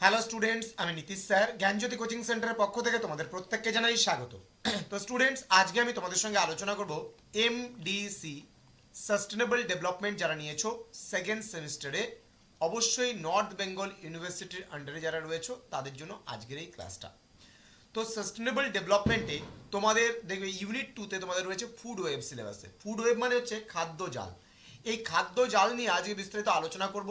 Hello students আমি Nitish sir. জ্ঞানজ্যোতি coaching সেন্টারের পক্ষ থেকে তোমাদের প্রত্যেককে জানাই স্বাগত। তো স্টুডেন্টস আজকে আমি তোমাদের সঙ্গে আলোচনা করব এমডিসি সাস্টেনেবল ডেভেলপমেন্ট যারা নিয়েছো সেকেন্ড সেমিস্টারে অবশ্যই নর্থ বেঙ্গল ইউনিভার্সিটির আন্ডারে যারা রয়েছো, তাদের জন্য আজকের এই ক্লাসটা তো সাস্টেনেবল ডেভেলপমেন্টে তোমাদের, দেখবে ইউনিট টুতে তোমাদের রয়েছে ফুড ওয়েব সিলেবাসে ফুড ওয়েব মানে হচ্ছে খাদ্য জাল। এই খাদ্য জাল নিয়ে আজকে বিস্তারিত আলোচনা করব।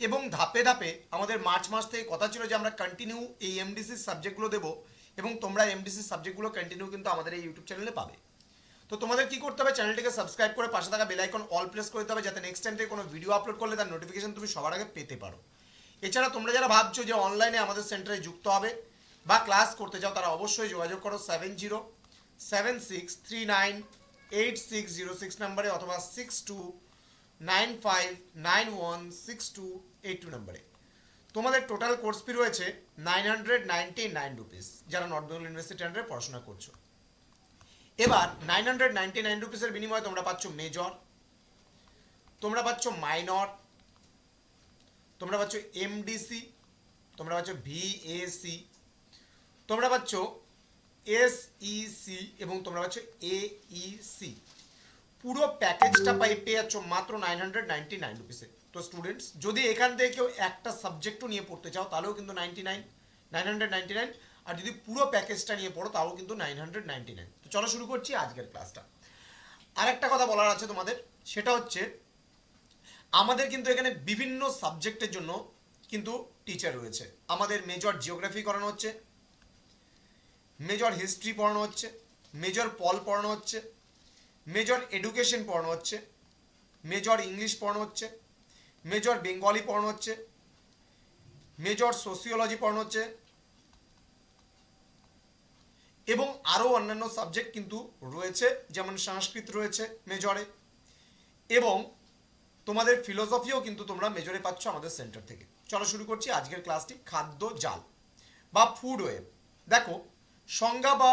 এবং ধাপে ধাপে আমাদের মার্চ মাস থেকে কথা ছিল যে আমরা কন্টিনিউ এই এমডিসির সাবজেক্টগুলো দেবো এবং তোমরা এমডিসির সাবজেক্টগুলো কন্টিনিউ কিন্তু আমাদের এই ইউটিউব চ্যানেলে পাবে। তো তোমাদের কি করতে হবে? চ্যানেলটিকে সাবস্ক্রাইব করে পাশে থাকা বেল আইকন অল প্রেস করে দিতে হবে যাতে নেক্সট টাইম থেকে কোনো ভিডিও আপলোড করলে তার নোটিফিকেশন তুমি সবার আগে পেতে পারো। এছাড়া তোমরা যারা ভাবছ যে অনলাইনে আমাদের সেন্টারে যুক্ত হবে বা ক্লাস করতে চাও, তারা অবশ্যই যোগাযোগ করো seven zero seven six three nine eight six zero six নাম্বারে অথবা six two nine five nine one six two eight two নাম্বারে। তোমাদের টোটাল কোর্স ফি রয়েছে nine hundred ninety nine rupees যারা নর্থ বেঙ্গল ইউনিভার্সিটি আন্ডারে পড়াশোনা করছ। এবার নাইন হান্ড্রেড নাইনটি নাইন রুপিসের বিনিময়ে তোমরা পাচ্ছ মেজর তোমরা পাচ্ছ মাইনর তোমরা পাচ্ছ এমডিসি তোমরা পাচ্ছ ভিএসি তোমরা পাচ্ছ এসইসি এবং তোমরা পাচ্ছ এইসি পুরো প্যাকেজটা পাই পেয়ে যাচ্ছ মাত্র নাইন হান্ড্রেড নাইনটি নাইন রুপিসে তো স্টুডেন্টস যদি এখান থেকে কেউ একটা সাবজেক্টও নিয়ে পড়তে চাও, তাহলেও কিন্তু ninety nine nine hundred ninety nine আর যদি পুরো প্যাকেজটা নিয়ে পড়ো তাও কিন্তু নাইন হান্ড্রেড নাইনটি নাইন তো চলো শুরু করছি আজকের ক্লাসটা আর একটা কথা বলার আছে তোমাদের, সেটা হচ্ছে, আমাদের কিন্তু এখানে বিভিন্ন সাবজেক্টের জন্য কিন্তু টিচার রয়েছে। আমাদের মেজর জিওগ্রাফি করানো হচ্ছে মেজর হিস্ট্রি পড়ানো হচ্ছে মেজর পল পড়ানো হচ্ছে মেজর এডুকেশন পড়ানো হচ্ছে, মেজর ইংলিশ পড়ানো হচ্ছে, মেজর বেঙ্গলি পড়ানো হচ্ছে, মেজর সোসিওলজি পড়ানো হচ্ছে, এবং আরও অন্যান্য সাবজেক্ট কিন্তু রয়েছে, যেমন সংস্কৃত রয়েছে মেজরে, এবং তোমাদের ফিলোসফিও কিন্তু তোমরা মেজরে পাচ্ছ আমাদের সেন্টার থেকে। চলো শুরু করছি আজকের ক্লাসটি, খাদ্য জাল বা ফুড ওয়েব দেখো, সংজ্ঞা বা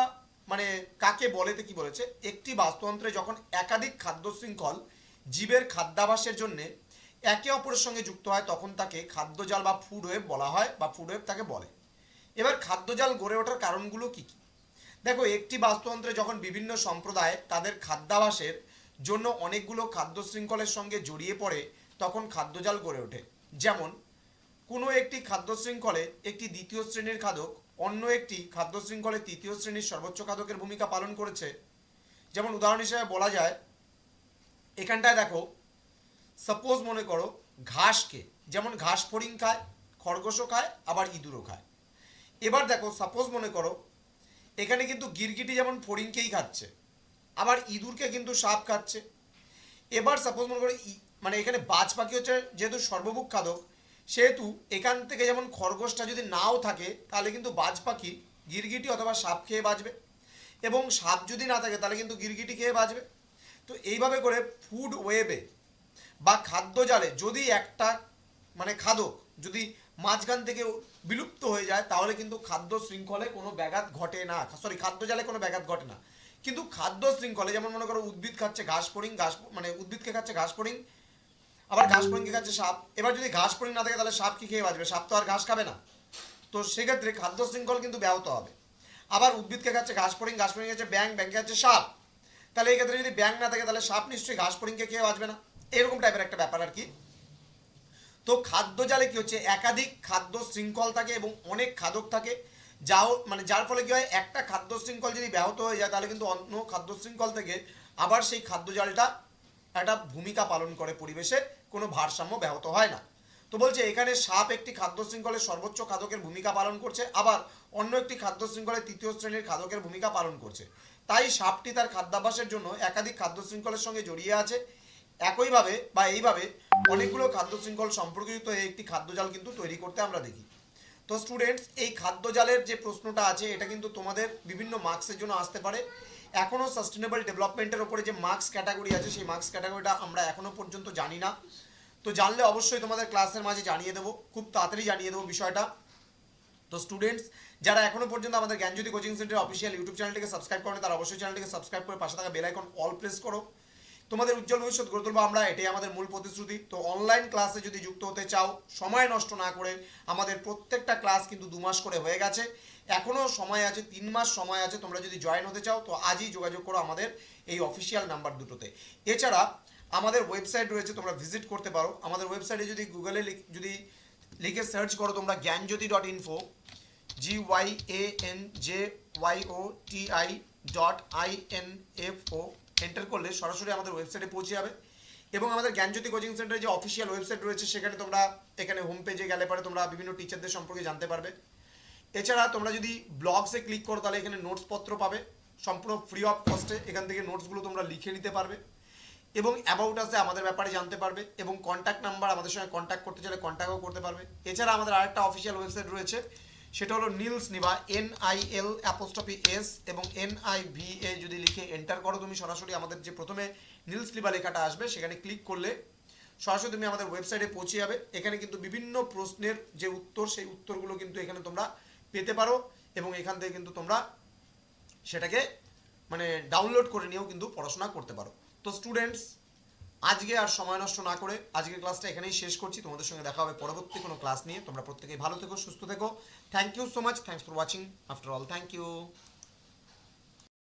মানে কাকে বলেতে কি বলেছে? একটি বাস্তুতন্ত্রে যখন একাধিক খাদ্য শৃঙ্খল জীবের খাদ্যাভাসের জন্য একে অপরের সঙ্গে যুক্ত হয়, তখন তাকে খাদ্যজাল বা ফুড ওয়েব বলা হয় বা ফুড ওয়েব তাকে বলে। এবার খাদ্যজাল গড়ে ওঠার কারণগুলো কি কি? দেখো, একটি বাস্তুতন্ত্রে যখন বিভিন্ন সম্প্রদায় তাদের খাদ্যাভাসের জন্য অনেকগুলো খাদ্য শৃঙ্খলের সঙ্গে জড়িয়ে পড়ে, তখন খাদ্যজাল গড়ে ওঠে। যেমন, কোনো একটি খাদ্য শৃঙ্খলে একটি দ্বিতীয় শ্রেণির খাদক অন্য একটি খাদ্য শৃঙ্খলে তৃতীয় শ্রেণির সর্বোচ্চ খাদকের ভূমিকা পালন করেছে। যেমন উদাহরণ হিসেবে বলা যায়, এখানটায় দেখো সাপোজ মনে করো ঘাসকে, যেমন ঘাস ফড়িং খায়, খরগোশও খায়, আবার ইঁদুরও খায়। এবার দেখো সাপোজ মনে করো, এখানে কিন্তু গিরগিটি যেমন ফড়িংকেই খাচ্ছে, আবার ইঁদুরকে কিন্তু সাপ খাচ্ছে। এবার সাপোজ মনে করো মানে এখানে বাজ পাখি হচ্ছে যেহেতু সর্বভুক খাদক সেহেতু এখান থেকে যেমন খরগোশটা যদি নাও থাকে, তাহলে কিন্তু বাজ পাখি গিরগিটি অথবা সাপ খেয়ে বাঁচবে। এবং সাপ যদি না থাকে, তাহলে কিন্তু গিরগিটি খেয়ে বাঁচবে। তো এইভাবে করে ফুড ওয়েবে বা খাদ্য জালে যদি একটা মানে খাদক যদি মাঝখান থেকে বিলুপ্ত হয়ে যায়, তাহলে কিন্তু খাদ্য শৃঙ্খলে কোনো ব্যাঘাত ঘটে না। সরি, খাদ্য জালে কোনো ব্যাঘাত ঘটে না। কিন্তু খাদ্য শৃঙ্খলে যেমন মনে করো উদ্ভিদ খাচ্ছে ঘাস ফড়িং ঘাস মানে উদ্ভিদকে খাচ্ছে ঘাস ফড়িং আবার ঘাস ফড়িংকে খাচ্ছে? সাপ। এবার যদি ঘাস ফড়িং না থাকে, তাহলে সাপ কি খেয়ে বাঁচবে? সাপ তো আর ঘাস খাবে না। তো সেক্ষেত্রে খাদ্য শৃঙ্খল কিন্তু ব্যাহত হবে। আবার উদ্ভিদকে খাচ্ছে? ঘাস ফড়িং ঘাস ফড়িং খাচ্ছে? ব্যাং ব্যাংকে খাচ্ছে? সাপ। তাহলে এই ক্ষেত্রে যদি ব্যাং না থাকে, তাহলে সাপ নিশ্চয়ই ঘাস ফড়িংকে খেয়ে বাঁচবে না। এরকম টাইপের একটা ব্যাপার আর কি। তো খাদ্য জালে কি হচ্ছে? একাধিক খাদ্য শৃঙ্খল থাকে এবং অনেক খাদক থাকে। যাও মানে যার ফলে কি হয়? একটা খাদ্য শৃঙ্খল যদি ব্যাহত হয়ে যায়, তাহলে কিন্তু অন্য খাদ্য শৃঙ্খল থেকে আবার সেই খাদ্য জালটা একটা ভূমিকা পালন করে পরিবেশে কোনো ভারসাম্য ব্যাহত হয় না। তো বলছে, এখানে সাপ একটি খাদ্য শৃঙ্খলের সর্বোচ্চ খাদকের ভূমিকা পালন করছে, আবার অন্য একটি খাদ্য শৃঙ্খলের তৃতীয় শ্রেণির খাদকের ভূমিকা পালন করছে। তাই সাপটি তার খাদ্যাভ্যাসের জন্য একাধিক খাদ্য শৃঙ্খলের সঙ্গে জড়িয়ে আছে। একইভাবে বা এইভাবে অনেকগুলো খাদ্য শৃঙ্খল সম্পর্কিত একটি খাদ্যজাল কিন্তু তৈরি করতে আমরা দেখি। তো স্টুডেন্টস এই খাদ্যজালের যে প্রশ্নটা আছে, এটা কিন্তু তোমাদের বিভিন্ন মার্কসের জন্য আসতে পারে। এখনও সাস্টেনেবল ডেভেলপমেন্টের ওপরে যে মার্কস ক্যাটাগরি আছে, সেই মার্কস ক্যাটাগরিটা আমরা এখনও পর্যন্ত জানি না। তো জানলে অবশ্যই তোমাদের ক্লাসের মাঝে জানিয়ে দেবো, খুব তাড়াতাড়ি জানিয়ে দেবো বিষয়টা। তো স্টুডেন্টস যারা এখনও পর্যন্ত আমাদের Gyanjyoti coaching centre official YouTube চ্যানেলটিকে সাবস্ক্রাইব করেন, তারা অবশ্যই চ্যানেলটিকে সাবস্ক্রাইব করে পাশে থাকা বেল আইকন অল প্রেস করো। তোমাদের উজ্জ্বল ভবিষ্যৎ গড়ে তুলবো, আমরা এটাই আমাদের মূল প্রতিশ্রুতি। তো অনলাইন ক্লাসে যদি যুক্ত হতে চাও, সময় নষ্ট না করে আমাদের প্রত্যেকটা ক্লাস কিন্তু দু মাস করে হয়ে গেছে। এখনও সময় আছে, তিন মাস সময় আছে, তোমরা যদি জয়েন হতে চাও, তো আজই যোগাযোগ করো আমাদের এই অফিসিয়াল নাম্বার দুটোতে। এছাড়া আমাদের ওয়েবসাইট রয়েছে, তোমরা ভিজিট করতে পারো। আমাদের ওয়েবসাইটে যদি গুগলে যদি লিখে সার্চ করো, তোমরা Gyanjyoti dot info G Y A N J Y O T I dot I N F O enter করলে সরাসরি আমাদের ওয়েবসাইটে পৌঁছে যাবে। এবং আমাদের জ্ঞানজ্যোতি কোচিং সেন্টারের যে অফিসিয়াল ওয়েবসাইট রয়েছে, সেখানে তোমরা এখানে হোম পেজে গেলে পরে তোমরা বিভিন্ন টিচারদের সম্পর্কে জানতে পারবে। এছাড়া তোমরা যদি ব্লগসে ক্লিক করো, তাহলে এখানে নোটস পত্র পাবে। সম্পূর্ণ ফ্রি অফ কস্টে এখান থেকে নোটসগুলো তোমরা লিখে নিতে পারবে। এবং অ্যাবাউট আসে আমাদের ব্যাপারে জানতে পারবে। এবং কন্ট্যাক্ট নাম্বার আমাদের সঙ্গে কন্ট্যাক্ট করতে চাইলে কন্ট্যাক্টও করতে পারবে। এছাড়া আমাদের আরেকটা অফিসিয়াল ওয়েবসাইট রয়েছে সেটা হলো নীলস নিবা N I L apostrophe S এবং এন আই ভি এ যদি লিখে এন্টার করো তুমি সরাসরি আমাদের যে প্রথমে নীলস নিবা লেখাটা আসবে, সেখানে ক্লিক করলে সরাসরি তুমি আমাদের ওয়েবসাইটে পৌঁছে যাবে। এখানে কিন্তু বিভিন্ন প্রশ্নের যে উত্তর, সেই উত্তরগুলো কিন্তু এখানে তোমরা পেতে পারো এবং এখান থেকে কিন্তু তোমরা সেটাকে মানে ডাউনলোড করে নিয়েও কিন্তু পড়াশোনা করতে পারো। তো স্টুডেন্টস আজকে আর সময় নষ্ট না করে আজকের ক্লাসটা এখানেই শেষ করছি। তোমাদের সঙ্গে দেখা হবে পরবর্তী কোনো ক্লাস নিয়ে। তোমরা প্রত্যেকেই ভালো থেকো, সুস্থ থেকো। Thank you so much thanks for watching after all thank you